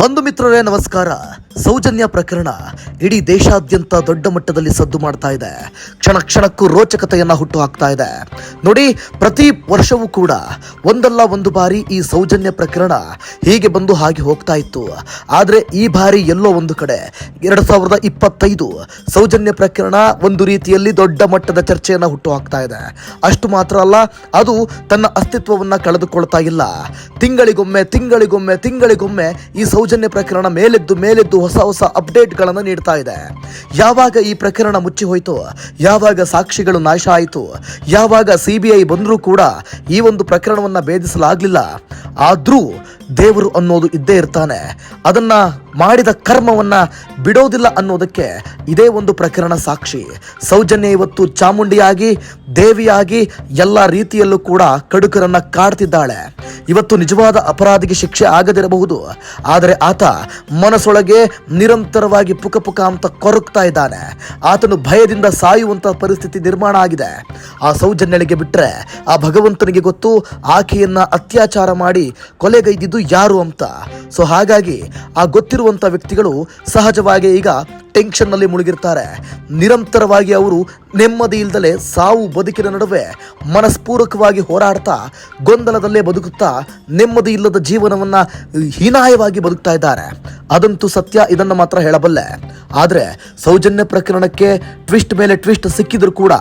ಬಂಧು ಮಿತ್ರರೇ ನಮಸ್ಕಾರ. ಸೌಜನ್ಯ ಪ್ರಕರಣ ಇಡೀ ದೇಶಾದ್ಯಂತ ದೊಡ್ಡ ಮಟ್ಟದಲ್ಲಿ ಸದ್ದು ಮಾಡ್ತಾ ಇದೆ. ಕ್ಷಣ ಕ್ಷಣಕ್ಕೂ ರೋಚಕತೆಯನ್ನ ಹುಟ್ಟು ಹಾಕ್ತಾ ಇದೆ. ನೋಡಿ, ಪ್ರತಿ ವರ್ಷವೂ ಕೂಡ ಒಂದಲ್ಲ ಒಂದು ಬಾರಿ ಈ ಸೌಜನ್ಯ ಪ್ರಕರಣ ಹೀಗೆ ಬಂದು ಹಾಗೆ ಹೋಗ್ತಾ ಇತ್ತು. ಆದರೆ ಈ ಬಾರಿ ಎಲ್ಲೋ ಒಂದು ಕಡೆ ಎರಡು ಸಾವಿರದ ಇಪ್ಪತ್ತೈದು ಸೌಜನ್ಯ ಪ್ರಕರಣ ಒಂದು ರೀತಿಯಲ್ಲಿ ದೊಡ್ಡ ಮಟ್ಟದ ಚರ್ಚೆಯನ್ನ ಹುಟ್ಟು ಹಾಕ್ತಾ ಇದೆ. ಅಷ್ಟು ಮಾತ್ರ ಅಲ್ಲ, ಅದು ತನ್ನ ಅಸ್ತಿತ್ವವನ್ನ ಕಳೆದುಕೊಳ್ತಾ ಇಲ್ಲ. ತಿಂಗಳಿಗೊಮ್ಮೆ ತಿಂಗಳಿಗೊಮ್ಮೆ ತಿಂಗಳಿಗೊಮ್ಮೆ ಈ ಸೌಜನ್ಯ ಪ್ರಕರಣ ಮೇಲೆದ್ದು ಮೇಲೆದ್ದು ಹೊಸ ಹೊಸ ಅಪ್ಡೇಟ್ಗಳನ್ನು ನೀಡ್ತಾ ಇದೆ. ಯಾವಾಗ ಈ ಪ್ರಕರಣ ಮುಚ್ಚಿ ಹೋಯಿತು? ಯಾವಾಗ ಸಾಕ್ಷಿಗಳು ನಾಶ ಆಯಿತು? ಯಾವಾಗ ಸಿ ಬಿ ಐ ಬಂದರೂ ಕೂಡ ಈ ಒಂದು ಪ್ರಕರಣವನ್ನು ಭೇದಿಸಲಾಗಲಿಲ್ಲ? ಆದರೂ ದೇವರು ಅನ್ನೋದು ಇದ್ದೇ ಇರ್ತಾನೆ. ಅದನ್ನ ಮಾಡಿದ ಕರ್ಮವನ್ನ ಬಿಡೋದಿಲ್ಲ ಅನ್ನೋದಕ್ಕೆ ಇದೇ ಒಂದು ಪ್ರಕರಣ ಸಾಕ್ಷಿ. ಸೌಜನ್ಯ ಇವತ್ತು ಚಾಮುಂಡಿಯಾಗಿ, ದೇವಿಯಾಗಿ ಎಲ್ಲ ರೀತಿಯಲ್ಲೂ ಕೂಡ ಕಡುಕರನ್ನ ಕಾಡ್ತಿದ್ದಾಳೆ. ಇವತ್ತು ನಿಜವಾದ ಅಪರಾಧಿಗೆ ಶಿಕ್ಷೆ ಆಗದಿರಬಹುದು. ಆದರೆ ಆತ ಮನಸ್ಸೊಳಗೆ ನಿರಂತರವಾಗಿ ಪುಕ ಪುಕ ಅಂತ ಕೊರಗ್ತಾ ಇದ್ದಾನೆ. ಆತನು ಭಯದಿಂದ ಸಾಯುವಂತ ಪರಿಸ್ಥಿತಿ ನಿರ್ಮಾಣ ಆಗಿದೆ. ಆ ಸೌಜನ್ಯಳಿಗೆ ಬಿಟ್ರೆ ಆ ಭಗವಂತನಿಗೆ ಗೊತ್ತು, ಆಕೆಯನ್ನ ಅತ್ಯಾಚಾರ ಮಾಡಿ ಕೊಲೆಗೈದಿದ್ದು ಯಾರು ಅಂತ. ಸೊ ಹಾಗಾಗಿ ಆ ಗೊತ್ತಿರುವಂತ ವ್ಯಕ್ತಿಗಳು ಸಹಜವಾಗಿ ಈಗ ಟೆನ್ಷನ್ನಲ್ಲಿ ಮುಳುಗಿರ್ತಾರೆ. ನಿರಂತರವಾಗಿ ಅವರು ನೆಮ್ಮದಿ ಇಲ್ದಲೆ ಸಾವು ಬದುಕಿನ ನಡುವೆ ಮನಸ್ಪೂರಕವಾಗಿ ಹೋರಾಡ್ತಾ, ಗೊಂದಲದಲ್ಲೇ ಬದುಕುತ್ತಾ, ನೆಮ್ಮದಿ ಇಲ್ಲದ ಜೀವನವನ್ನ ಹೀನಾಯವಾಗಿ ಬದುಕ್ತಾ ಇದ್ದಾರೆ. ಅದಂತೂ ಸತ್ಯ, ಇದನ್ನು ಮಾತ್ರ ಹೇಳಬಲ್ಲೆ. ಆದರೆ ಸೌಜನ್ಯ ಪ್ರಕರಣಕ್ಕೆ ಟ್ವಿಸ್ಟ್ ಮೇಲೆ ಟ್ವಿಸ್ಟ್ ಸಿಕ್ಕಿದ್ರು ಕೂಡ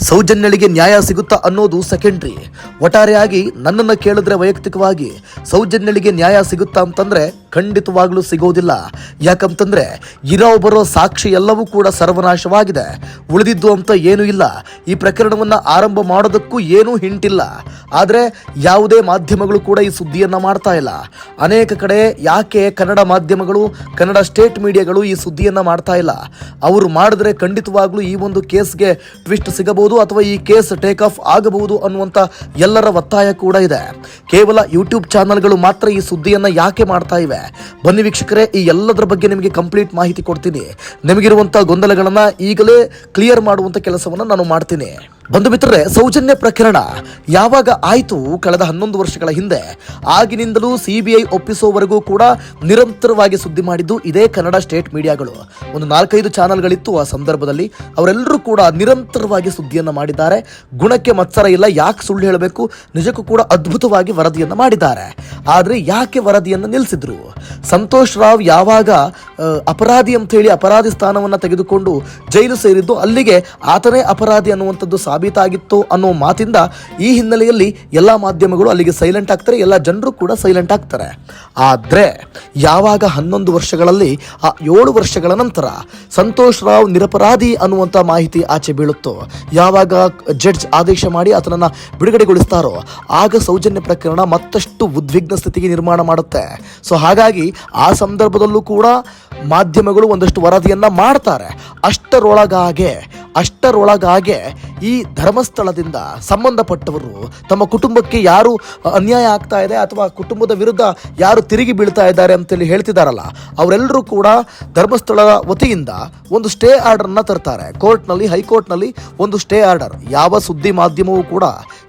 ಸೌಜನ್ಯಳಿಗೆ ನ್ಯಾಯ ಸಿಗುತ್ತಾ ಅನ್ನೋದು ಸೆಕೆಂಡ್ರಿ. ಒಟ್ಟಾರೆಯಾಗಿ ನನ್ನನ್ನು ಕೇಳಿದ್ರೆ ವೈಯಕ್ತಿಕವಾಗಿ ಸೌಜನ್ಯಳಿಗೆ ನ್ಯಾಯ ಸಿಗುತ್ತಾ ಅಂತಂದ್ರೆ ಖಂಡಿತವಾಗ್ಲೂ ಸಿಗೋದಿಲ್ಲ. ಯಾಕಂತಂದ್ರೆ ಇರೋ ಬರೋ ಸಾಕ್ಷಿ ಎಲ್ಲವೂ ಕೂಡ ಸರ್ವನಾಶವಾಗಿದೆ. ಉಳಿದಿದ್ದು ಅಂತ ಏನೂ ಇಲ್ಲ. ಈ ಪ್ರಕರಣವನ್ನ ಆರಂಭ ಮಾಡೋದಕ್ಕೂ ಏನೂ ಹಿಂಟಿಲ್ಲ. ಆದರೆ ಯಾವುದೇ ಮಾಧ್ಯಮಗಳು ಕೂಡ ಈ ಸುದ್ದಿಯನ್ನ ಮಾಡ್ತಾ ಇಲ್ಲ. ಅನೇಕ ಕಡೆ ಯಾಕೆ ಕನ್ನಡ ಮಾಧ್ಯಮಗಳು, ಕನ್ನಡ ಸ್ಟೇಟ್ ಮೀಡಿಯಾಗಳು ಈ ಸುದ್ದಿಯನ್ನ ಮಾಡ್ತಾ ಇಲ್ಲ? ಅವರು ಮಾಡಿದ್ರೆ ಖಂಡಿತವಾಗ್ಲೂ ಈ ಒಂದು ಕೇಸ್ಗೆ ಟ್ವಿಸ್ಟ್ ಸಿಗಬಹುದು ಅಥವಾ ಈ ಕೇಸ್ ಟೇಕ್ ಆಫ್ ಆಗಬಹುದು ಅನ್ನುವಂಥ ಎಲ್ಲರ ಒತ್ತಾಯ ಕೂಡ ಇದೆ. ಕೇವಲ ಯೂಟ್ಯೂಬ್ ಚಾನಲ್ಗಳು ಮಾತ್ರ ಈ ಸುದ್ದಿಯನ್ನ ಯಾಕೆ ಮಾಡ್ತಾ ಇವೆ? ಬನ್ನಿ ವೀಕ್ಷಕರೇ, ಈ ಎಲ್ಲದರ ಬಗ್ಗೆ ನಿಮಗೆ ಕಂಪ್ಲೀಟ್ ಮಾಹಿತಿ ಕೊಡ್ತೀನಿ. ನಿಮಗಿರುವಂಥ ಗೊಂದಲಗಳನ್ನ ಈಗಲೇ ಕ್ಲಿಯರ್ ಮಾಡುವಂಥ ಕೆಲಸವನ್ನು ನಾನು ಮಾಡ್ತೀನಿ. ಬಂಧು ಮಿತ್ರರೇ ಸೌಜನ್ಯ ಪ್ರಕರಣ. ಯಾವಾಗ ಆಯಿತು? ಕಳೆದ ಹನ್ನೊಂದು ವರ್ಷಗಳ ಹಿಂದೆ. ಆಗಿನಿಂದಲೂ ಸಿಬಿಐ ಒಪ್ಪಿಸೋವರೆಗೂ ಕೂಡ ನಿರಂತರವಾಗಿ ಸುದ್ದಿ ಮಾಡಿದ್ದು ಇದೇ ಕನ್ನಡ ಸ್ಟೇಟ್ ಮೀಡಿಯಾಗಳು. ಒಂದು ನಾಲ್ಕೈದು ಚಾನೆಲ್ಗಳಿತ್ತು ಆ ಸಂದರ್ಭದಲ್ಲಿ. ಅವರೆಲ್ಲರೂ ಕೂಡ ನಿರಂತರವಾಗಿ ಸುದ್ದಿಯನ್ನು ಮಾಡಿದ್ದಾರೆ. ಗುಣಕ್ಕೆ ಮತ್ಸರ ಇಲ್ಲ, ಯಾಕೆ ಸುಳ್ಳು ಹೇಳಬೇಕು? ನಿಜಕ್ಕೂ ಕೂಡ ಅದ್ಭುತವಾಗಿ ವರದಿಯನ್ನು ಮಾಡಿದ್ದಾರೆ. ಆದರೆ ಯಾಕೆ ವರದಿಯನ್ನು ನಿಲ್ಲಿಸಿದ್ರು ಸಂತೋಷ್ ರಾವ್ ಯಾವಾಗ ಅಪರಾಧಿ ಅಂತ ಹೇಳಿ ಅಪರಾಧಿ ಸ್ಥಾನವನ್ನು ತೆಗೆದುಕೊಂಡು ಜೈಲು ಸೇರಿದ್ದು ಅಲ್ಲಿಗೆ ಆತನೇ ಅಪರಾಧಿ ಅನ್ನುವಂಥದ್ದು ಸಾಬೀತಾಗಿತ್ತು ಅನ್ನೋ ಮಾತಿಂದ ಈ ಹಿನ್ನೆಲೆಯಲ್ಲಿ ಎಲ್ಲ ಮಾಧ್ಯಮಗಳು ಅಲ್ಲಿಗೆ ಸೈಲೆಂಟ್ ಆಗ್ತಾರೆ, ಎಲ್ಲ ಜನರು ಕೂಡ ಸೈಲೆಂಟ್ ಆಗ್ತಾರೆ. ಆದರೆ ಯಾವಾಗ ಹನ್ನೊಂದು ವರ್ಷಗಳಲ್ಲಿ, ಆ ಏಳು ವರ್ಷಗಳ ನಂತರ ಸಂತೋಷ್ ರಾವ್ ನಿರಪರಾಧಿ ಅನ್ನುವಂಥ ಮಾಹಿತಿ ಆಚೆ ಬೀಳುತ್ತೋ, ಯಾವಾಗ ಜಡ್ಜ್ ಆದೇಶ ಮಾಡಿ ಆತನನ್ನು ಬಿಡುಗಡೆಗೊಳಿಸ್ತಾರೋ, ಆಗ ಸೌಜನ್ಯ ಪ್ರಕರಣ ಮತ್ತಷ್ಟು ಉದ್ವಿಗ್ನ ಸ್ಥಿತಿಗೆ ನಿರ್ಮಾಣ ಮಾಡುತ್ತೆ. ಸೊ ಹಾಗಾಗಿ ಆ ಸಂದರ್ಭದಲ್ಲೂ ಕೂಡ ಮಾಧ್ಯಮಗಳು ಒಂದಷ್ಟು ವರದಿಯನ್ನು ಮಾಡ್ತಾರೆ. ಅಷ್ಟರೊಳಗಾಗೆ ಅಷ್ಟರೊಳಗಾಗೆ ಈ ಧರ್ಮಸ್ಥಳದಿಂದ ಸಂಬಂಧಪಟ್ಟವರು ತಮ್ಮ ಕುಟುಂಬಕ್ಕೆ ಯಾರು ಅನ್ಯಾಯ ಆಗ್ತಾ ಇದೆ ಅಥವಾ ಕುಟುಂಬದ ವಿರುದ್ಧ ಯಾರು ತಿರುಗಿ ಬೀಳ್ತಾ ಇದ್ದಾರೆ ಅಂತೇಳಿ ಹೇಳ್ತಿದಾರಲ್ಲ, ಅವರೆಲ್ಲರೂ ಕೂಡ ಧರ್ಮಸ್ಥಳದ ವತಿಯಿಂದ ಒಂದು ಸ್ಟೇ ಆರ್ಡರ್ ಅನ್ನ ತರ್ತಾರೆ. ಕೋರ್ಟ್ನಲ್ಲಿ, ಹೈಕೋರ್ಟ್ನಲ್ಲಿ ಒಂದು ಸ್ಟೇ ಆರ್ಡರ್. ಯಾವ ಸುದ್ದಿ ಮಾಧ್ಯಮವೂ ಕೂಡ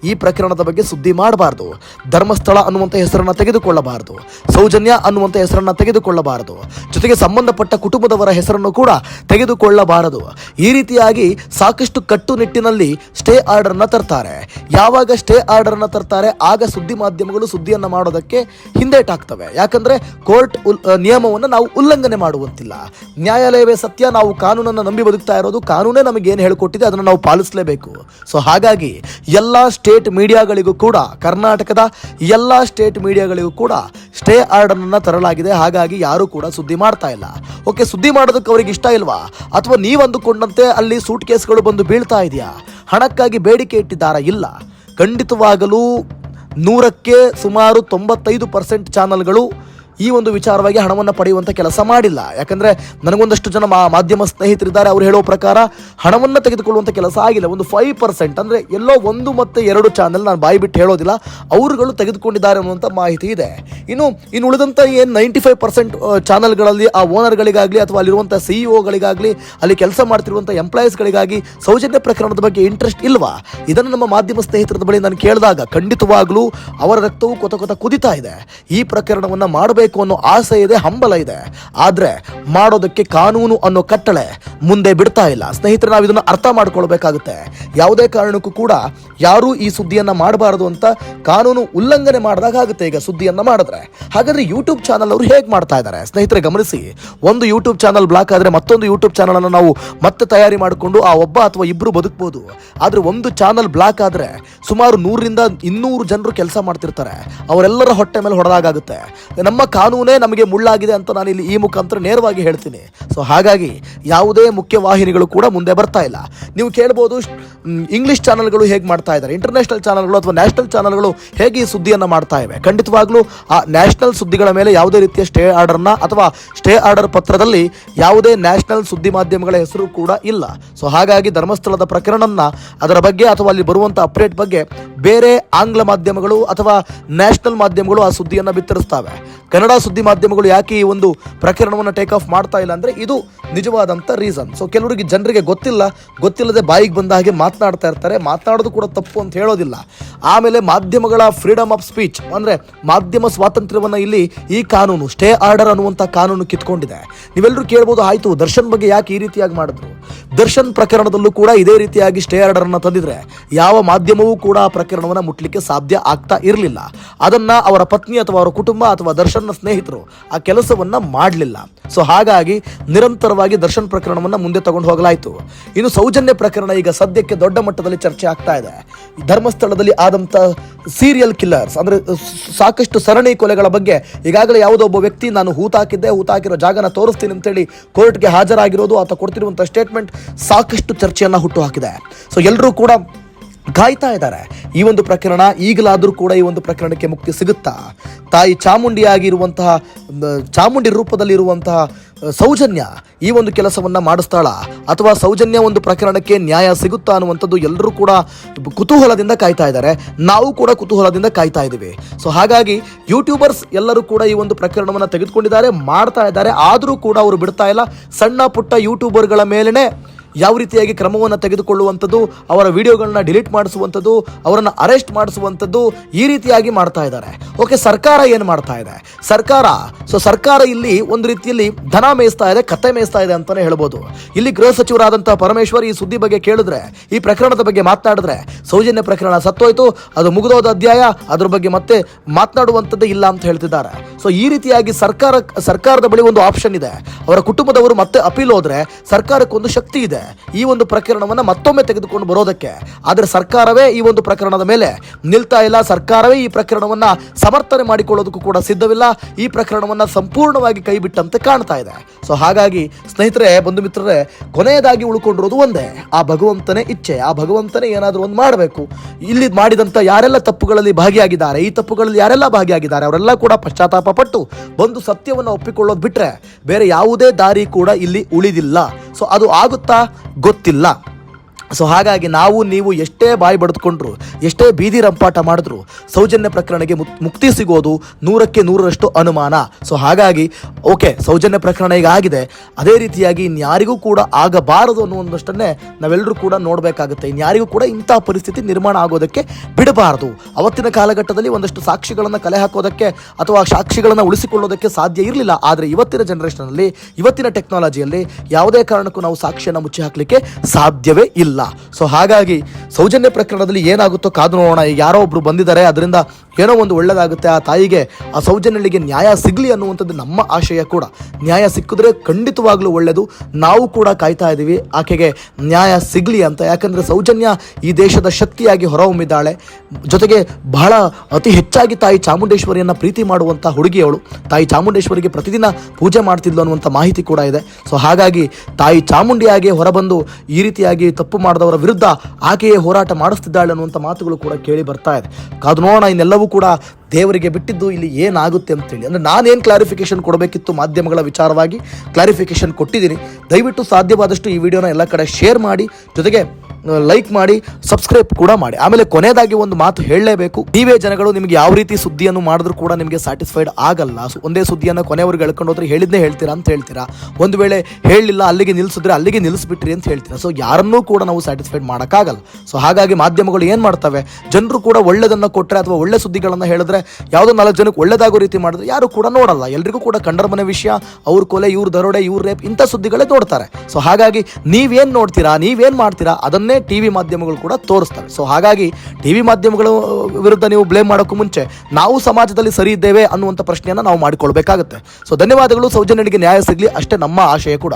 ಈ ಪ್ರಕರಣದ ಬಗ್ಗೆ ಸುದ್ದಿ ಮಾಡಬಾರ್ದು. ಧರ್ಮಸ್ಥಳ ಅನ್ನುವಂಥ ಹೆಸರನ್ನ ತೆಗೆದುಕೊಳ್ಳಬಾರದು. ಸೌಜನ್ಯ ಅನ್ನುವಂಥ ಹೆಸರನ್ನ ತೆಗೆದುಕೊಳ್ಳಬಾರದು. ಜೊತೆಗೆ ಸಂಬಂಧಪಟ್ಟ ಕುಟುಂಬದವರ ಹೆಸರನ್ನು ಕೂಡ ತೆಗೆದುಕೊಳ್ಳಬಾರದು. ಈ ರೀತಿಯಾಗಿ ಸಾಕಷ್ಟು ಕಟ್ಟುನಿಟ್ಟಿನಲ್ಲಿ ಸ್ಟೇ ಆರ್ಡರ್ನ ತರ್ತಾರೆ. ಯಾವಾಗ ಸ್ಟೇ ಆರ್ಡರ್ನ ತರ್ತಾರೆ, ಆಗ ಸುದ್ದಿ ಮಾಧ್ಯಮಗಳು ಸುದ್ದಿಯನ್ನ ಮಾಡೋದಕ್ಕೆ ಹಿಂದೇಟಾಗ್ತವೆ ಯಾಕಂದ್ರೆ ಕೋರ್ಟ್ ಉಲ್ ನಿಯಮವನ್ನು ನಾವು ಉಲ್ಲಂಘನೆ ಮಾಡುವಂತಿಲ್ಲ. ನ್ಯಾಯಾಲಯವೇ ಸತ್ಯ, ನಾವು ಕಾನೂನನ್ನು ನಂಬಿ ಬದುಕ್ತಾ ಇರೋದು, ಕಾನೂನೇ ನಮಗೆ ಏನು ಹೇಳಿಕೊಟ್ಟಿದೆ ಅದನ್ನು ನಾವು ಪಾಲಿಸಲೇಬೇಕು. ಸೊ ಹಾಗಾಗಿ ಎಲ್ಲ ಸ್ಟೇಟ್ ಮೀಡಿಯಾಗಳಿಗೂ ಕೂಡ, ಕರ್ನಾಟಕದ ಎಲ್ಲ ಸ್ಟೇಟ್ ಮೀಡಿಯಾಗಳಿಗೂ ಕೂಡ ಸ್ಟೇ ಆರ್ಡರ್ನ ತರಲಾಗಿದೆ. ಹಾಗಾಗಿ ಯಾರು ಕೂಡ ಸುದ್ದಿ ಮಾಡ್ತಾ ಇಲ್ಲ. ಓಕೆ, ಸುದ್ದಿ ಮಾಡೋದಕ್ಕೆ ಅವ್ರಿಗೆ ಇಷ್ಟ ಇಲ್ವಾ? ಅಥವಾ ನೀವು ಅಂದುಕೊಂಡಂತೆ ಅಲ್ಲಿ ಸೂಟ್ ಕೇಸ್ಗಳು ಬಂದು ಬೀಳ್ತಾ ಇದೆಯಾ? ಹಣಕ್ಕಾಗಿ ಬೇಡಿಕೆ ಇಟ್ಟಿದ್ದಾರಾ? ಇಲ್ಲ. ಖಂಡಿತವಾಗಲೂ ನೂರಕ್ಕೆ ಸುಮಾರು ತೊಂಬತ್ತೈದು ಪರ್ಸೆಂಟ್ ಚಾನಲ್ಗಳು ಈ ಒಂದು ವಿಚಾರವಾಗಿ ಹಣವನ್ನು ಪಡೆಯುವಂಥ ಕೆಲಸ ಮಾಡಿಲ್ಲ. ಯಾಕಂದರೆ ನನಗೊಂದಷ್ಟು ಜನ ಮಾಧ್ಯಮ ಸ್ನೇಹಿತರಿದ್ದಾರೆ, ಅವರು ಹೇಳೋ ಪ್ರಕಾರ ಹಣವನ್ನು ತೆಗೆದುಕೊಳ್ಳುವಂಥ ಕೆಲಸ ಆಗಿಲ್ಲ. ಒಂದು ಫೈವ್ ಪರ್ಸೆಂಟ್ ಅಂದರೆ ಎಲ್ಲೋ ಒಂದು ಮತ್ತು ಎರಡು ಚಾನೆಲ್ ನಾನು ಬಾಯಿ ಬಿಟ್ಟು ಹೇಳೋದಿಲ್ಲ. ಅವರುಗಳು ತೆಗೆದುಕೊಂಡಿದ್ದಾರೆ ಅನ್ನುವಂಥ ಮಾಹಿತಿ ಇದೆ. ಇನ್ನು ಇನ್ನು ಉಳಿದಂಥ ಏನು ನೈಂಟಿ ಫೈವ್ ಪರ್ಸೆಂಟ್ ಚಾನಲ್ಗಳಲ್ಲಿ ಆ ಓನರ್ಗಳಿಗಾಗಲಿ ಅಥವಾ ಅಲ್ಲಿರುವಂಥ ಸಿ ಒಗಳಿಗಾಗಲಿ ಅಲ್ಲಿ ಕೆಲಸ ಮಾಡ್ತಿರುವಂಥ ಎಂಪ್ಲಾಯೀಸ್ಗಳಿಗಾಗಿ ಸೌಜನ್ಯ ಪ್ರಕರಣದ ಬಗ್ಗೆ ಇಂಟ್ರೆಸ್ಟ್ ಇಲ್ವಾ? ಇದನ್ನು ನಮ್ಮ ಮಾಧ್ಯಮ ಸ್ನೇಹಿತರದ ಬಳಿ ನಾನು ಕೇಳಿದಾಗ ಖಂಡಿತವಾಗಲೂ ಅವರ ರಕ್ತವು ಕೊತ ಕೊತ ಕುದಿತಾ ಇದೆ. ಈ ಪ್ರಕರಣವನ್ನು ಮಾಡಬೇಕು ಮಾಡಬೇಕು ಅನ್ನೋ ಆಸೆ ಇದೆ, ಹಂಬಲ ಇದೆ. ಆದ್ರೆ ಮಾಡೋದಕ್ಕೆ ಕಾನೂನು ಅನ್ನೋ ಕಟ್ಟಳೆ ಮುಂದೆ ಬಿಡ್ತಾ ಇಲ್ಲ. ಸ್ನೇಹಿತರೆ, ನಾವು ಇದನ್ನ ಅರ್ಥ ಮಾಡ್ಕೊಳ್ಬೇಕಾಗುತ್ತೆ. ಯಾವುದೇ ಕಾರಣಕ್ಕೂ ಕೂಡ ಯಾರೂ ಈ ಸುದ್ದಿಯನ್ನ ಮಾಡಬಾರದು ಅಂತ ಕಾನೂನು ಉಲ್ಲಂಘನೆ ಮಾಡಿದಾಗ ಆಗುತ್ತೆ ಈಗ ಸುದ್ದಿಯನ್ನ ಮಾಡಿದ್ರೆ. ಹಾಗಾದ್ರೆ ಯೂಟ್ಯೂಬ್ ಚಾನಲ್ ಅವರು ಹೇಗೆ ಮಾಡ್ತಾ ಇದ್ದಾರೆ ಸ್ನೇಹಿತರೆ, ಗಮನಿಸಿ, ಒಂದು ಯೂಟ್ಯೂಬ್ ಚಾನಲ್ ಬ್ಲಾಕ್ ಆದ್ರೆ ಮತ್ತೊಂದು ಯೂಟ್ಯೂಬ್ ಚಾನಲ್ ಅನ್ನು ನಾವು ಮತ್ತೆ ತಯಾರಿ ಮಾಡಿಕೊಂಡು ಆ ಒಬ್ಬ ಅಥವಾ ಇಬ್ರು ಬದುಕ್ಬೋದು. ಆದ್ರೆ ಒಂದು ಚಾನಲ್ ಬ್ಲಾಕ್ ಆದ್ರೆ ಸುಮಾರು ನೂರರಿಂದ ಇನ್ನೂರು ಜನರು ಕೆಲಸ ಮಾಡ್ತಿರ್ತಾರೆ. ಅವರೆಲ್ಲರ ಹೊಟ್ಟೆ ಮೇಲೆ ಹೊಡೆದಾಗುತ್ತೆ ನಮ್ಮ ಕಾನೂನೇ ನಮಗೆ ಮುಳ್ಳಾಗಿದೆ ಅಂತ ನಾನು ಇಲ್ಲಿ ಈ ಮುಖಾಂತರ ನೇರವಾಗಿ ಹೇಳ್ತೀನಿ. ಸೊ ಹಾಗಾಗಿ ಯಾವುದೇ ಮುಖ್ಯ ವಾಹಿನಿಗಳು ಕೂಡ ಮುಂದೆ ಬರ್ತಾ ಇಲ್ಲ. ನೀವು ಕೇಳ್ಬೋದು ಇಂಗ್ಲಿಷ್ ಚಾನಲ್ಗಳು ಹೇಗೆ ಮಾಡ್ತಾ ಇದ್ದಾರೆ ಇಂಟರ್ನ್ಯಾಷನಲ್ ಚಾನಲ್ಗಳು ಅಥವಾ ನ್ಯಾಷನಲ್ ಚಾನಲ್ಗಳು ಹೇಗೆ ಈ ಸುದ್ದಿಯನ್ನು ಮಾಡ್ತಾ ಇವೆ? ಖಂಡಿತವಾಗ್ಲೂ ಆ ನ್ಯಾಷನಲ್ ಸುದ್ದಿಗಳ ಮೇಲೆ ಯಾವುದೇ ರೀತಿಯ ಸ್ಟೇ ಆರ್ಡರ್ನ ಅಥವಾ ಸ್ಟೇ ಆರ್ಡರ್ ಪತ್ರದಲ್ಲಿ ಯಾವುದೇ ನ್ಯಾಷನಲ್ ಸುದ್ದಿ ಮಾಧ್ಯಮಗಳ ಹೆಸರು ಕೂಡ ಇಲ್ಲ. ಸೊ ಹಾಗಾಗಿ ಧರ್ಮಸ್ಥಳದ ಪ್ರಕರಣನ ಅದರ ಬಗ್ಗೆ ಅಥವಾ ಅಲ್ಲಿ ಬರುವಂಥ ಅಪ್ಡೇಟ್ ಬಗ್ಗೆ ಬೇರೆ ಆಂಗ್ಲ ಮಾಧ್ಯಮಗಳು ಅಥವಾ ನ್ಯಾಷನಲ್ ಮಾಧ್ಯಮಗಳು ಆ ಸುದ್ದಿಯನ್ನು ಬಿತ್ತರಿಸ್ತವೆ. ಕನ್ನಡ ಸುದ್ದಿ ಮಾಧ್ಯಮಗಳು ಯಾಕೆ ಈ ಒಂದು ಪ್ರಕರಣವನ್ನು ಟೇಕ್ ಆಫ್ ಮಾಡ್ತಾ ಇಲ್ಲ ಅಂದರೆ ಇದು ನಿಜವಾದಂಥ ರೀಸನ್ ಸೊ ಕೆಲವರಿಗೆ ಜನರಿಗೆ ಗೊತ್ತಿಲ್ಲ, ಗೊತ್ತಿಲ್ಲದೆ ಬಾಯಿಗೆ ಬಂದ ಹಾಗೆ ಮಾತನಾಡ್ತಾ ಇರ್ತಾರೆ, ಮಾತನಾಡೋದು ಕೂಡ ತಪ್ಪು ಅಂತ ಹೇಳೋದಿಲ್ಲ. ಆಮೇಲೆ ಮಾಧ್ಯಮಗಳ ಫ್ರೀಡಮ್ ಆಫ್ ಸ್ಪೀಚ್ ಅಂದರೆ ಮಾಧ್ಯಮ ಸ್ವಾತಂತ್ರ್ಯವನ್ನು ಇಲ್ಲಿ ಈ ಕಾನೂನು ಸ್ಟೇ ಆರ್ಡರ್ ಅನ್ನುವಂಥ ಕಾನೂನು ಕಿತ್ಕೊಂಡಿದೆ. ನೀವೆಲ್ಲರೂ ಕೇಳ್ಬೋದು, ಆಯಿತು, ದರ್ಶನ್ ಬಗ್ಗೆ ಯಾಕೆ ಈ ರೀತಿಯಾಗಿ ಮಾಡಿದ್ರು? ದರ್ಶನ್ ಪ್ರಕರಣದಲ್ಲೂ ಕೂಡ ಇದೇ ರೀತಿಯಾಗಿ ಸ್ಟೇ ಆರ್ಡರ್ ಅನ್ನು ತಂದಿದ್ರೆ ಯಾವ ಮಾಧ್ಯಮವೂ ಕೂಡ ಆ ಪ್ರಕರಣವನ್ನು ಮುಟ್ಲಿಕ್ಕೆ ಸಾಧ್ಯ ಆಗ್ತಾ ಇರಲಿಲ್ಲ. ಅದನ್ನ ಅವರ ಪತ್ನಿ ಅಥವಾ ಅವರ ಕುಟುಂಬ ಅಥವಾ ದರ್ಶನ್ನ ಸ್ನೇಹಿತರು ಆ ಕೆಲಸವನ್ನ ಮಾಡಲಿಲ್ಲ. ಸೊ ಹಾಗಾಗಿ ನಿರಂತರವಾಗಿ ದರ್ಶನ್ ಪ್ರಕರಣವನ್ನ ಮುಂದೆ ತಗೊಂಡು ಹೋಗಲಾಯಿತು. ಇನ್ನು ಸೌಜನ್ಯ ಪ್ರಕರಣ ಈಗ ಸದ್ಯಕ್ಕೆ ದೊಡ್ಡ ಮಟ್ಟದಲ್ಲಿ ಚರ್ಚೆ ಆಗ್ತಾ ಇದೆ. ಧರ್ಮಸ್ಥಳದಲ್ಲಿ ಆದಂತ ಸೀರಿಯಲ್ ಕಿಲ್ಲರ್ಸ್ ಅಂದ್ರೆ ಸಾಕಷ್ಟು ಸರಣಿ ಕೊಲೆಗಳ ಬಗ್ಗೆ ಈಗಾಗಲೇ ಯಾವುದೋ ಒಬ್ಬ ವ್ಯಕ್ತಿ ನಾನು ಹೂತಾಕಿದ್ದೆ, ಹೂತಾಕಿರೋ ಜಾಗನ ತೋರಿಸ್ತೀನಿ ಅಂತೇಳಿ ಕೋರ್ಟ್ಗೆ ಹಾಜರಾಗಿರೋದು, ಆತ ಕೊಡ್ತಿರುವಂಥ ಸ್ಟೇಟ್ಮೆಂಟ್ ಸಾಕಷ್ಟು ಚರ್ಚೆಯನ್ನು ಹುಟ್ಟು ಹಾಕಿದೆ. ಸೊ ಎಲ್ಲರೂ ಕೂಡ ಕಾಯ್ತಾ ಇದ್ದಾರೆ. ಈ ಒಂದು ಪ್ರಕರಣ ಈಗಲಾದರೂ ಕೂಡ ಈ ಒಂದು ಪ್ರಕರಣಕ್ಕೆ ಮುಕ್ತಿ ಸಿಗುತ್ತಾ? ತಾಯಿ ಚಾಮುಂಡಿ ಆಗಿರುವಂತಹ ಚಾಮುಂಡಿ ರೂಪದಲ್ಲಿರುವಂತಹ ಸೌಜನ್ಯ ಈ ಒಂದು ಕೆಲಸವನ್ನು ಮಾಡಿಸ್ತಾಳ? ಅಥವಾ ಸೌಜನ್ಯ ಒಂದು ಪ್ರಕರಣಕ್ಕೆ ನ್ಯಾಯ ಸಿಗುತ್ತಾ ಅನ್ನುವಂಥದ್ದು ಎಲ್ಲರೂ ಕೂಡ ಕುತೂಹಲದಿಂದ ಕಾಯ್ತಾ ಇದ್ದಾರೆ. ನಾವು ಕೂಡ ಕುತೂಹಲದಿಂದ ಕಾಯ್ತಾ ಇದ್ದೀವಿ. ಸೊ ಹಾಗಾಗಿ ಯೂಟ್ಯೂಬರ್ಸ್ ಎಲ್ಲರೂ ಕೂಡ ಈ ಒಂದು ಪ್ರಕರಣವನ್ನು ತೆಗೆದುಕೊಂಡಿದ್ದಾರೆ, ಮಾಡ್ತಾ ಇದ್ದಾರೆ. ಆದರೂ ಕೂಡ ಅವರು ಬಿಡ್ತಾ ಇಲ್ಲ. ಸಣ್ಣ ಪುಟ್ಟ ಯೂಟ್ಯೂಬರ್ಗಳ ಮೇಲೆನೆ ಯಾವ ರೀತಿಯಾಗಿ ಕ್ರಮವನ್ನು ತೆಗೆದುಕೊಳ್ಳುವಂಥದ್ದು, ಅವರ ವಿಡಿಯೋಗಳನ್ನ ಡಿಲೀಟ್ ಮಾಡಿಸುವಂಥದ್ದು, ಅವರನ್ನು ಅರೆಸ್ಟ್ ಮಾಡಿಸುವಂಥದ್ದು ಈ ರೀತಿಯಾಗಿ ಮಾಡ್ತಾ ಇದ್ದಾರೆ. ಓಕೆ ಸರ್ಕಾರ ಏನು ಮಾಡ್ತಾ ಇದೆ? ಸರ್ಕಾರ ಸೊ ಸರ್ಕಾರ ಇಲ್ಲಿ ಒಂದು ರೀತಿಯಲ್ಲಿ ಧನ ಮೇಯಿಸ್ತಾ ಇದೆ, ಕತ್ತೆ ಮೇಯಿಸ್ತಾ ಇದೆ ಅಂತಾನೆ ಹೇಳ್ಬೋದು. ಇಲ್ಲಿ ಗೃಹ ಸಚಿವರಾದಂಥ ಪರಮೇಶ್ವರ್ ಈ ಸುದ್ದಿ ಬಗ್ಗೆ ಕೇಳಿದ್ರೆ, ಈ ಪ್ರಕರಣದ ಬಗ್ಗೆ ಮಾತನಾಡಿದ್ರೆ, ಸೌಜನ್ಯ ಪ್ರಕರಣ ಸತ್ತೋಯ್ತು, ಅದು ಮುಗಿದೋದ ಅಧ್ಯಾಯ, ಅದ್ರ ಬಗ್ಗೆ ಮತ್ತೆ ಮಾತನಾಡುವಂಥದ್ದೇ ಇಲ್ಲ ಅಂತ ಹೇಳ್ತಿದ್ದಾರೆ. ಸೊ ಈ ರೀತಿಯಾಗಿ ಸರ್ಕಾರ, ಸರ್ಕಾರದ ಬಳಿ ಒಂದು ಆಪ್ಷನ್ ಇದೆ. ಅವರ ಕುಟುಂಬದವರು ಮತ್ತೆ ಅಪೀಲ್ ಹೋದ್ರೆ ಸರ್ಕಾರಕ್ಕೊಂದು ಶಕ್ತಿ ಇದೆ. ಈ ಒಂದು ಪ್ರಕರಣವನ್ನು ಮತ್ತೊಮ್ಮೆ ತೆಗೆದುಕೊಂಡು ಬರೋದಕ್ಕೆ. ಆದರೆ ಸರ್ಕಾರವೇ ಈ ಒಂದು ಪ್ರಕರಣದ ಮೇಲೆ ನಿಲ್ತಾ ಇಲ್ಲ. ಸರ್ಕಾರವೇ ಈ ಪ್ರಕರಣವನ್ನು ಸಮರ್ಥನೆ ಮಾಡಿಕೊಳ್ಳೋದಕ್ಕೂ ಕೂಡ ಸಿದ್ಧವಿಲ್ಲ. ಈ ಪ್ರಕರಣವನ್ನು ಸಂಪೂರ್ಣವಾಗಿ ಕೈಬಿಟ್ಟಂತೆ ಕಾಣ್ತಾ ಇದೆ. ಸೊ ಹಾಗಾಗಿ ಸ್ನೇಹಿತರೆ, ಬಂಧು ಮಿತ್ರರೇ, ಕೊನೆಯದಾಗಿ ಉಳ್ಕೊಂಡಿರೋದು ಒಂದೇ. ಆ ಭಗವಂತನೇ ಇಚ್ಛೆ. ಆ ಭಗವಂತನೇ ಏನಾದರೂ ಒಂದು ಮಾಡಬೇಕು. ಇಲ್ಲಿ ಮಾಡಿದಂಥ ಯಾರೆಲ್ಲ ತಪ್ಪುಗಳಲ್ಲಿ ಭಾಗಿಯಾಗಿದ್ದಾರೆ, ಈ ತಪ್ಪುಗಳಲ್ಲಿ ಯಾರೆಲ್ಲ ಭಾಗಿಯಾಗಿದ್ದಾರೆ, ಅವರೆಲ್ಲ ಕೂಡ ಪಶ್ಚಾತ್ತಾಪ ಪಟ್ಟು ಬಂದು ಸತ್ಯವನ್ನು ಒಪ್ಪಿಕೊಳ್ಳೋದು ಬಿಟ್ಟರೆ ಬೇರೆ ಯಾವುದೇ ದಾರಿ ಕೂಡ ಇಲ್ಲಿ ಉಳಿದಿಲ್ಲ. ಸೊ ಅದು ಆಗುತ್ತಾ? ಗೊತ್ತಿಲ್ಲ. ಸೊ ಹಾಗಾಗಿ ನಾವು ನೀವು ಎಷ್ಟೇ ಬಾಯಿ ಬಡಿದುಕೊಂಡ್ರು, ಎಷ್ಟೇ ಬೀದಿ ರಂಪಾಟ ಮಾಡಿದ್ರು ಸೌಜನ್ಯ ಪ್ರಕರಣಕ್ಕೆ ಮುಕ್ತಿ ಸಿಗೋದು ನೂರಕ್ಕೆ ನೂರರಷ್ಟು ಅನುಮಾನ. ಸೊ ಹಾಗಾಗಿ, ಓಕೆ, ಸೌಜನ್ಯ ಪ್ರಕರಣ ಈಗ ಆಗಿದೆ. ಅದೇ ರೀತಿಯಾಗಿ ಇನ್ಯಾರಿಗೂ ಕೂಡ ಆಗಬಾರದು ಅನ್ನುವಂದಷ್ಟನ್ನೇ ನಾವೆಲ್ಲರೂ ಕೂಡ ನೋಡಬೇಕಾಗುತ್ತೆ. ಇನ್ಯಾರಿಗೂ ಕೂಡ ಇಂಥ ಪರಿಸ್ಥಿತಿ ನಿರ್ಮಾಣ ಆಗೋದಕ್ಕೆ ಬಿಡಬಾರದು. ಅವತ್ತಿನ ಕಾಲಘಟ್ಟದಲ್ಲಿ ಒಂದಷ್ಟು ಸಾಕ್ಷಿಗಳನ್ನು ಕಲೆ ಹಾಕೋದಕ್ಕೆ ಅಥವಾ ಸಾಕ್ಷಿಗಳನ್ನು ಉಳಿಸಿಕೊಳ್ಳೋದಕ್ಕೆ ಸಾಧ್ಯ ಇರಲಿಲ್ಲ. ಆದರೆ ಇವತ್ತಿನ ಜನರೇಷನಲ್ಲಿ ಇವತ್ತಿನ ಟೆಕ್ನಾಲಜಿಯಲ್ಲಿ ಯಾವುದೇ ಕಾರಣಕ್ಕೂ ನಾವು ಸಾಕ್ಷಿಯನ್ನು ಮುಚ್ಚಿ ಹಾಕಲಿಕ್ಕೆ ಸಾಧ್ಯವೇ ಇಲ್ಲ. ಸೊ ಹಾಗಾಗಿ ಸೌಜನ್ಯ ಪ್ರಕರಣದಲ್ಲಿ ಏನಾಗುತ್ತೋ ಕಾದು ನೋಡೋಣ. ಯಾರೋ ಒಬ್ರು ಬಂದಿದ್ದಾರೆ, ಅದರಿಂದ ಏನೋ ಒಂದು ಒಳ್ಳೇದಾಗುತ್ತೆ. ಆ ತಾಯಿಗೆ ಆ ಸೌಜನ್ಯಳಿಗೆ ನ್ಯಾಯ ಸಿಗಲಿ ಅನ್ನುವಂಥದ್ದು ನಮ್ಮ ಆಶಯ ಕೂಡ. ನ್ಯಾಯ ಸಿಕ್ಕಿದ್ರೆ ಖಂಡಿತವಾಗ್ಲೂ ಒಳ್ಳೆಯದು ನಾವು ಕೂಡ ಕಾಯ್ತಾ ಇದ್ದೀವಿ ಆಕೆಗೆ ನ್ಯಾಯ ಸಿಗಲಿ ಅಂತ. ಯಾಕಂದರೆ ಸೌಜನ್ಯ ಈ ದೇಶದ ಶಕ್ತಿಯಾಗಿ ಹೊರಹೊಮ್ಮಿದ್ದಾಳೆ. ಜೊತೆಗೆ ಬಹಳ ಅತಿ ಹೆಚ್ಚಾಗಿ ತಾಯಿ ಚಾಮುಂಡೇಶ್ವರಿಯನ್ನು ಪ್ರೀತಿ ಮಾಡುವಂಥ ಹುಡುಗಿಯವಳು. ತಾಯಿ ಚಾಮುಂಡೇಶ್ವರಿಗೆ ಪ್ರತಿದಿನ ಪೂಜೆ ಮಾಡ್ತಿದ್ಲು ಅನ್ನುವಂಥ ಮಾಹಿತಿ ಕೂಡ ಇದೆ. ಸೊ ಹಾಗಾಗಿ ತಾಯಿ ಚಾಮುಂಡಿಯಾಗಿ ಹೊರಬಂದು ಈ ರೀತಿಯಾಗಿ ತಪ್ಪು ಮಾಡಿದವರ ವಿರುದ್ಧ ಆಕೆಯೇ ಹೋರಾಟ ಮಾಡಿಸ್ತಿದ್ದಾಳೆ ಅನ್ನುವಂಥ ಮಾತುಗಳು ಕೂಡ ಕೇಳಿ ಬರ್ತಾ ಇದೆ. ಕಾದು ನೋಡೋಣ, ಇನ್ನೆಲ್ಲವೂ ಕೂಡ ದೇವರಿಗೆ ಬಿಟ್ಟಿದ್ದು ಇಲ್ಲಿ ಏನಾಗುತ್ತೆ ಅಂತೇಳಿ. ಅಂದರೆ ನಾನೇನು ಕ್ಲಾರಿಫಿಕೇಶನ್ ಕೊಡಬೇಕಿತ್ತು ಮಾಧ್ಯಮಗಳ ವಿಚಾರವಾಗಿ? ಕ್ಲಾರಿಫಿಕೇಶನ್ ಕೊಟ್ಟಿದ್ದೀನಿ. ದಯವಿಟ್ಟು ಸಾಧ್ಯವಾದಷ್ಟು ಈ ವಿಡಿಯೋನ ಎಲ್ಲ ಕಡೆ ಶೇರ್ ಮಾಡಿ. ಜೊತೆಗೆ ಲೈಕ್ ಮಾಡಿ ಸಬ್ಸ್ಕ್ರೈಬ್ ಕೂಡ ಮಾಡಿ. ಆಮೇಲೆ ಕೊನೆಯದಾಗಿ ಒಂದು ಮಾತು ಹೇಳಲೇಬೇಕು. ನೀವೇ ಜನಗಳು ನಿಮ್ಗೆ ಯಾವ ರೀತಿ ಸುದ್ದಿಯನ್ನು ಮಾಡಿದ್ರು ಕೂಡ ನಿಮಗೆ ಸ್ಯಾಟಿಸ್ಫೈಡ್ ಆಗಲ್ಲ. ಒಂದೇ ಸುದ್ದಿಯನ್ನು ಕೊನೆವರೆಗೆ ಎಳ್ಕೊಂಡು ಹೋದ್ರೆ ಹೇಳಿದ್ನೇ ಹೇಳ್ತೀರಾ ಅಂತ ಹೇಳ್ತೀರಾ? ಒಂದು ವೇಳೆ ಹೇಳಲಿಲ್ಲ ಅಲ್ಲಿಗೆ ನಿಲ್ಲಿಸಿದ್ರೆ ಅಲ್ಲಿಗೆ ನಿಲ್ಲಿಸ್ಬಿಟ್ರಿ ಅಂತ ಹೇಳ್ತೀರಾ? ಸೊ, ಯಾರನ್ನೂ ಕೂಡ ನಾವು ಸ್ಯಾಟಿಸ್ಫೈಡ್ ಮಾಡೋಕ್ಕಾಗಲ್ಲ. ಸೊ, ಹಾಗಾಗಿ ಮಾಧ್ಯಮಗಳು ಏನು ಮಾಡ್ತವೆ? ಜನರು ಕೂಡ ಒಳ್ಳೆಯದನ್ನು ಕೊಟ್ಟರೆ ಅಥವಾ ಒಳ್ಳೆ ಸುದ್ದಿಗಳನ್ನು ಹೇಳಿದ್ರೆ ಯಾವುದೋ ನಾಲ್ಕು ಜನಕ್ಕೆ ಒಳ್ಳೆದಾಗೋ ರೀತಿ ಮಾಡಿದ್ರೆ ಯಾರು ಕೂಡ ನೋಡಲ್ಲ. ಎಲ್ರಿಗೂ ಕೂಡ ಕಂಡರ ಮನೆ ವಿಷಯ, ಅವ್ರ ಕೊಲೆ, ಇವ್ರ ದರೋಡೆ, ಇವ್ರ ರೇಪ್ ಇಂಥ ಸುದ್ದಿಗಳೇ ನೋಡ್ತಾರೆ. ಸೊ, ಹಾಗಾಗಿ ನೀವೇನು ನೋಡ್ತೀರಾ, ನೀವೇನು ಮಾಡ್ತೀರಾ ಅದನ್ನೇ ಟಿ ವಿ ಮಾಧ್ಯಮಗಳು ಕೂಡ ತೋರಿಸ್ತವೆ. ಸೊ ಹಾಗಾಗಿ ಟಿ ವಿ ಮಾಧ್ಯಮಗಳು ವಿರುದ್ಧ ನೀವು ಬ್ಲೇಮ್ ಮಾಡೋಕ್ಕೂ ಮುಂಚೆ ನಾವು ಸಮಾಜದಲ್ಲಿ ಸರಿ ಇದ್ದೇವೆ ಅನ್ನುವಂಥ ಪ್ರಶ್ನೆಯನ್ನು ನಾವು ಮಾಡಿಕೊಳ್ಬೇಕಾಗುತ್ತೆ. ಸೊ ಧನ್ಯವಾದಗಳು. ಸೌಜನ್ಯನಿಗೆ ನ್ಯಾಯ ಸಿಗಲಿ. ಅಷ್ಟೇ ನಮ್ಮ ಆಶಯ ಕೂಡ.